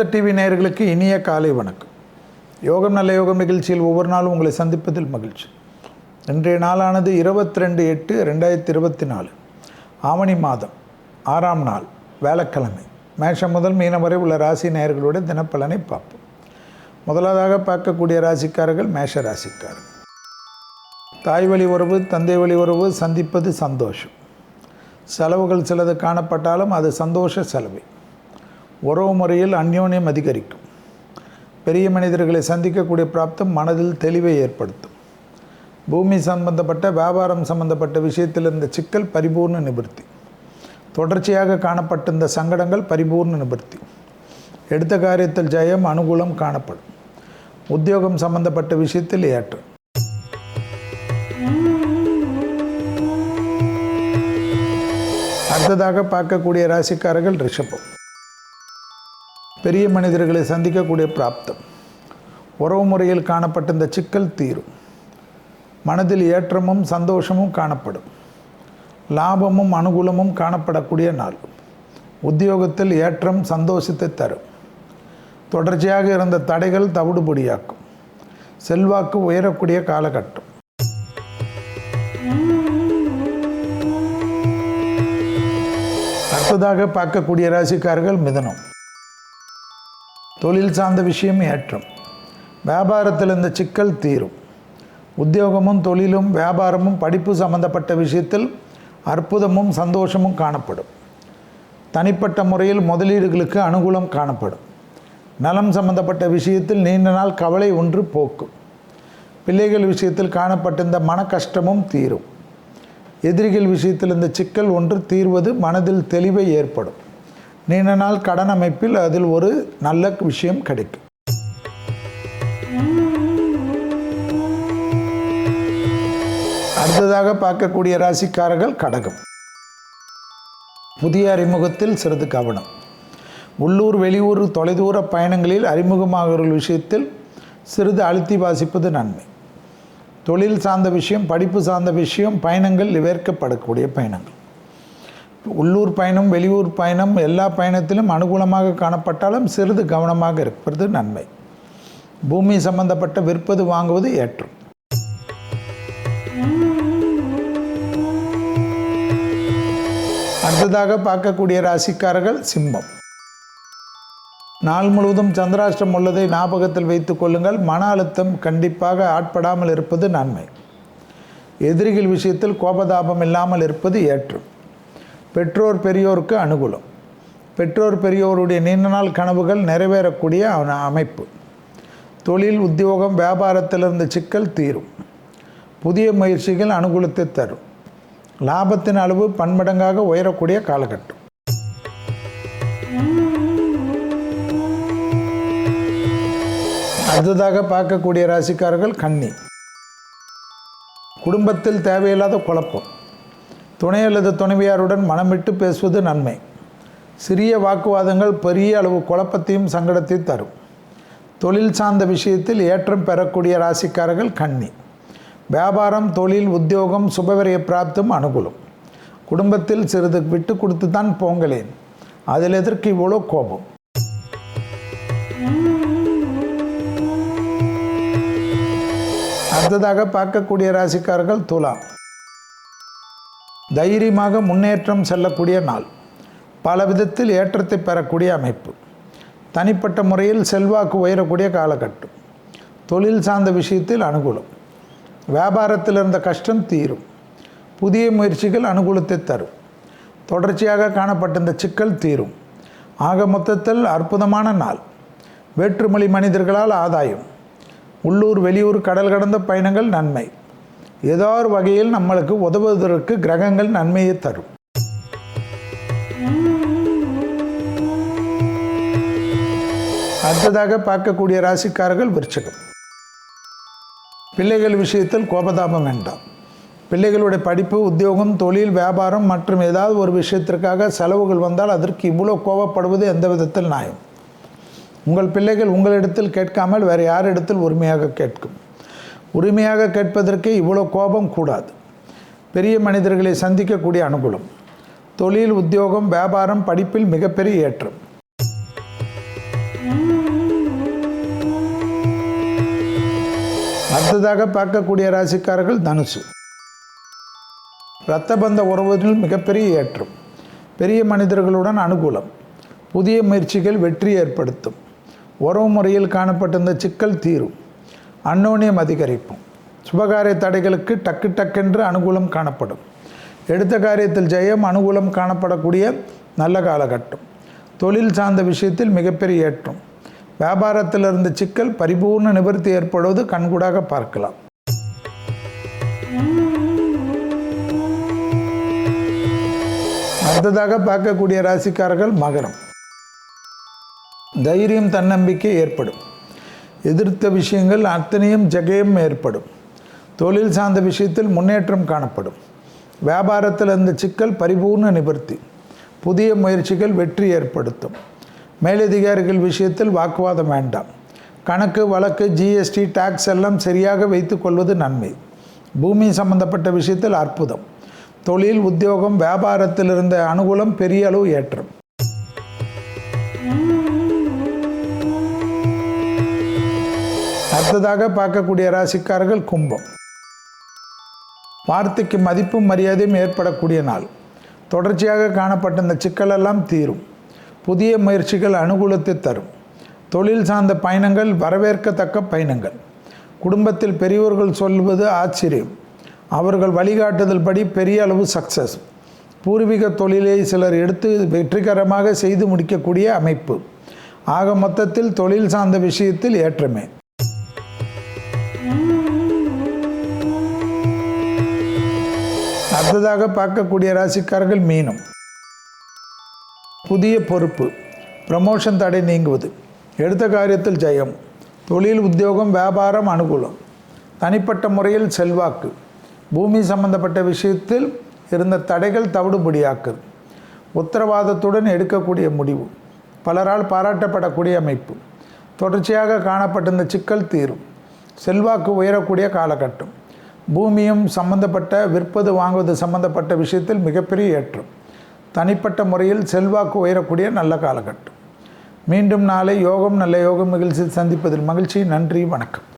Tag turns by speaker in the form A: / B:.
A: சொந்த டிவி நேயர்களுக்கு இனிய காலை வணக்கம். யோகம் நல்ல யோகம் நிகழ்ச்சியில் ஒவ்வொரு நாளும் உங்களை சந்திப்பதில் மகிழ்ச்சி. இன்றைய நாளானது இருபத்தி ரெண்டு எட்டு ரெண்டாயிரத்தி இருபத்தி நாலு. ஆவணி மாதம் ஆறாம் நாள் வேலைக்கிழமை. மேஷம் முதல் மீனம் வரை உள்ள ராசி நேயர்களுடைய தினப்பலனை பார்ப்போம். முதலாவதாக பார்க்கக்கூடிய ராசிக்காரர்கள் மேஷ ராசிக்காரர்கள் தாய் வழி உறவு தந்தை வழி உறவு சந்திப்பது சந்தோஷம். செலவுகள் சிலது காணப்பட்டாலும் அது சந்தோஷ செலவு. உறவு முறையில் அந்யோன்யம் அதிகரிக்கும். பெரிய மனிதர்களை சந்திக்கக்கூடிய பிராப்தம் மனதில் தெளிவை ஏற்படுத்தும். பூமி சம்பந்தப்பட்ட வியாபாரம் சம்பந்தப்பட்ட விஷயத்தில் இருந்த சிக்கல் பரிபூர்ண நிவர்த்தி. தொடர்ச்சியாக காணப்பட்டிருந்த சங்கடங்கள் பரிபூர்ண நிவர்த்தி. எடுத்த காரியத்தில் ஜெயம் அனுகூலம் காணப்படும். உத்தியோகம் சம்பந்தப்பட்ட விஷயத்தில் ஏற்றம். அடுத்ததாக பார்க்கக்கூடிய ராசிக்காரர்கள் ரிஷபம். பெரிய மனிதர்களை சந்திக்கக்கூடிய பிராப்தம். உறவு முறையில் காணப்பட்ட இந்த சிக்கல் தீரும். மனதில் ஏற்றமும் சந்தோஷமும் காணப்படும். லாபமும் அனுகூலமும் காணப்படக்கூடிய நாள். உத்தியோகத்தில் ஏற்றம் சந்தோஷத்தை தரும். தொடர்ச்சியாக இருந்த தடைகள் தவிடுபடியாக்கும். செல்வாக்கு உயரக்கூடிய காலகட்டம். அடுத்ததாக பார்க்கக்கூடிய ராசிக்காரர்கள் மிதனம். தொழில் சார்ந்த விஷயம் ஏற்றம். வியாபாரத்தில் இந்த சிக்கல் தீரும். உத்தியோகமும் தொழிலும் வியாபாரமும் படிப்பு சம்பந்தப்பட்ட விஷயத்தில் அற்புதமும் சந்தோஷமும் காணப்படும். தனிப்பட்ட முறையில் முதலீடுகளுக்கு அனுகூலம் காணப்படும். நலம் சம்பந்தப்பட்ட விஷயத்தில் நீண்ட நாள் கவலை ஒன்று போக்கும். பிள்ளைகள் விஷயத்தில் காணப்பட்ட இந்த மன கஷ்டமும் தீரும். எதிரிகள் விஷயத்தில் இந்த சிக்கல் ஒன்று தீர்வது மனதில் தெளிவை ஏற்படும். நீண்ட நாள் கடன் அமைப்பில் அதில் ஒரு நல்ல விஷயம் கிடைக்கும். அடுத்ததாக பார்க்கக்கூடிய ராசிக்காரர்கள் கடகம். புதிய அறிமுகத்தில் சிறிது கவனம். உள்ளூர் வெளியூர் தொலைதூர பயணங்களில் அறிமுகமாகிறவர்கள் விஷயத்தில் சிறிது அழுத்தி வாசிப்பது நன்மை. தொழில் சார்ந்த விஷயம் படிப்பு சார்ந்த விஷயம் பயணங்கள் விவேற்கப்படக்கூடிய பயணங்கள். உள்ளூர் பயணம் வெளியூர் பயணம் எல்லா பயணத்திலும் அனுகூலமாக காணப்பட்டாலும் சிறிது கவனமாக இருப்பது நன்மை. பூமி சம்பந்தப்பட்ட விற்பது வாங்குவது ஏற்றும். அடுத்ததாக பார்க்கக்கூடிய ராசிக்காரர்கள் சிம்மம். நாள் முழுவதும் சந்திராஷ்டம் உள்ளதை ஞாபகத்தில் வைத்துக் கொள்ளுங்கள். மன அழுத்தம் கண்டிப்பாக ஆட்படாமல் இருப்பது நன்மை. எதிரிகள் விஷயத்தில் கோபதாபம் இல்லாமல் இருப்பது ஏற்றும். பெற்றோர் பெரியோருக்கு அனுகூலம். பெற்றோர் பெரியோருடைய நீண்ட நாள் கனவுகள் நிறைவேறக்கூடிய அமைப்பு. தொழில் உத்தியோகம் வியாபாரத்திலிருந்து சிக்கல் தீரும். புதிய முயற்சிகள் அனுகூலத்தை தரும். லாபத்தின் அளவு பன்மடங்காக உயரக்கூடிய காலகட்டம். அடுத்ததாக பார்க்கக்கூடிய ராசிக்காரர்கள் கன்னி. குடும்பத்தில் தேவையில்லாத குழப்பம். துணை அல்லது துணைவியாருடன் மனமிட்டு பேசுவது நன்மை. சிறிய வாக்குவாதங்கள் பெரிய அளவு குழப்பத்தையும் சங்கடத்தையும் தரும். தொழில் சார்ந்த விஷயத்தில் ஏற்றம் பெறக்கூடிய ராசிக்காரர்கள் கண்ணி வியாபாரம் தொழில் உத்தியோகம் சுபவரிய பிராப்தம் அனுகூலம். குடும்பத்தில் சிறிது விட்டு கொடுத்து தான் போங்களேன். அதில் எதற்கு இவ்வளோ கோபம்? அடுத்ததாக பார்க்கக்கூடிய ராசிக்காரர்கள் துலாம். தைரியமாக முன்னேற்றம் செல்லக்கூடிய நாள். பல விதத்தில் ஏற்றத்தை பெறக்கூடிய அமைப்பு. தனிப்பட்ட முறையில் செல்வாக்கு உயரக்கூடிய காலகட்டம். தொழில் சார்ந்த விஷயத்தில் அனுகூலம். வியாபாரத்தில் இருந்த கஷ்டம் தீரும். புதிய முயற்சிகள் அனுகூலத்தை தரும். தொடர்ச்சியாக காணப்பட்ட இந்த சிக்கல் தீரும். ஆக மொத்தத்தில் அற்புதமான நாள். வேற்றுமொழி மனிதர்களால் ஆதாயம். உள்ளூர் வெளியூர் கடல் கடந்த பயணங்கள் நன்மை. ஏதோ ஒரு வகையில் நம்மளுக்கு உதவுவதற்கு கிரகங்கள் நன்மையை தரும். அடுத்ததாக பார்க்கக்கூடிய ராசிக்காரர்கள் விருச்சகம். பிள்ளைகள் விஷயத்தில் கோபதாபம் வேண்டாம். பிள்ளைகளுடைய படிப்பு உத்தியோகம் தொழில் வியாபாரம் மற்றும் ஏதாவது ஒரு விஷயத்திற்காக செலவுகள் வந்தால் அதற்கு இவ்வளோ கோபப்படுவது எந்த விதத்தில் நியாயம்? உங்கள் பிள்ளைகள் உங்களிடத்தில் கேட்காமல் வேறு யாரிடத்தில் உரிமையாக கேட்கும். உரிமையாக கேட்பதற்கே இவ்வளோ கோபம் கூடாது. பெரிய மனிதர்களை சந்திக்கக்கூடிய அனுகூலம். தொழில் உத்தியோகம் வியாபாரம் படிப்பில் மிகப்பெரிய ஏற்றம். அடுத்ததாக பார்க்கக்கூடிய ராசிக்காரர்கள் தனுசு. இரத்த பந்த உறவுகளில் மிகப்பெரிய ஏற்றம். பெரிய மனிதர்களுடன் அனுகூலம். புதிய முயற்சிகள் வெற்றி ஏற்படுத்தும். உறவு முறையில் காணப்பட்டிருந்த சிக்கல் தீரும். அன்னோனியம் அதிகரிப்போம் சுபகாரிய தடைகளுக்கு டக்கு டக்கென்று அனுகூலம் காணப்படும். எடுத்த காரியத்தில் ஜெயம் அனுகூலம் காணப்படக்கூடிய நல்ல காலகட்டம். தொழில் சார்ந்த விஷயத்தில் மிகப்பெரிய ஏற்றம். வியாபாரத்தில் இருந்த சிக்கல் பரிபூர்ண நிவர்த்தி ஏற்படுவது கண்கூடாக பார்க்கலாம். அடுத்ததாக பார்க்கக்கூடிய ராசிக்காரர்கள் மகரம். தைரியம் தன்னம்பிக்கை ஏற்படும். எதிர்த்த விஷயங்கள் அத்தனையும் ஜெகயம் ஏற்படும். தொழில் சார்ந்த விஷயத்தில் முன்னேற்றம் காணப்படும். வியாபாரத்தில் இருந்த சிக்கல் பரிபூர்ண நிவர்த்தி. புதிய முயற்சிகள் வெற்றி ஏற்படுத்தும். மேலதிகாரிகள் விஷயத்தில் வாக்குவாதம் வேண்டாம். கணக்கு வழக்கு ஜிஎஸ்டி டாக்ஸ் எல்லாம் சரியாக வைத்துக்கொள்வது நன்மை. பூமி சம்பந்தப்பட்ட விஷயத்தில் அற்புதம். தொழில் உத்தியோகம் வியாபாரத்தில் இருந்த அனுகூலம் பெரிய அளவு ஏற்றம். அடுத்ததாக பார்க்கக்கூடிய ராசிக்காரர்கள் கும்பம். வார்த்தைக்கு மதிப்பும் மரியாதையும் ஏற்படக்கூடிய நாள். தொடர்ச்சியாக காணப்பட்ட இந்த சிக்கலெல்லாம் தீரும். புதிய முயற்சிகள் அனுகூலத்தை தரும். தொழில் சார்ந்த பயணங்கள் வரவேற்கத்தக்க பயணங்கள். குடும்பத்தில் பெரியோர்கள் சொல்வது ஆச்சரியம். அவர்கள் வழிகாட்டுதல் படி பெரிய அளவு சக்சஸ் பூர்வீக தொழிலை சிலர் எடுத்து வெற்றிகரமாக செய்து முடிக்கக்கூடிய அமைப்பு. ஆக மொத்தத்தில் தொழில் சார்ந்த விஷயத்தில் ஏற்றமே. அடுத்ததாக பார்க்கக்கூடிய ராசிக்காரர்கள் மீனம். புதிய பொறுப்பு ப்ரமோஷன் தடை நீங்குவது எடுத்த காரியத்தில் ஜெயம் தொழில் உத்தியோகம் வியாபாரம் அனுகூலம் தனிப்பட்ட முறையில் செல்வாக்கு பூமி சம்பந்தப்பட்ட விஷயத்தில் இருந்த தடைகள் தவிடுபடியாக்குது உத்தரவாதத்துடன் எடுக்கக்கூடிய முடிவு பலரால் பாராட்டப்படக்கூடிய அமைப்பு தொடர்ச்சியாக காணப்பட்டிருந்த சிக்கல் தீரும் செல்வாக்கு உயரக்கூடிய காலகட்டம். பூமியும் சம்பந்தப்பட்ட விற்பது வாங்குவது சம்பந்தப்பட்ட விஷயத்தில் மிகப்பெரிய ஏற்றம். தனிப்பட்ட முறையில் செல்வாக்கு உயரக்கூடிய நல்ல காலகட்டம். மீண்டும் நாளை யோகம் நல்ல யோகம் நிகழ்ச்சியில் சந்திப்பதில் மகிழ்ச்சி. நன்றி வணக்கம்.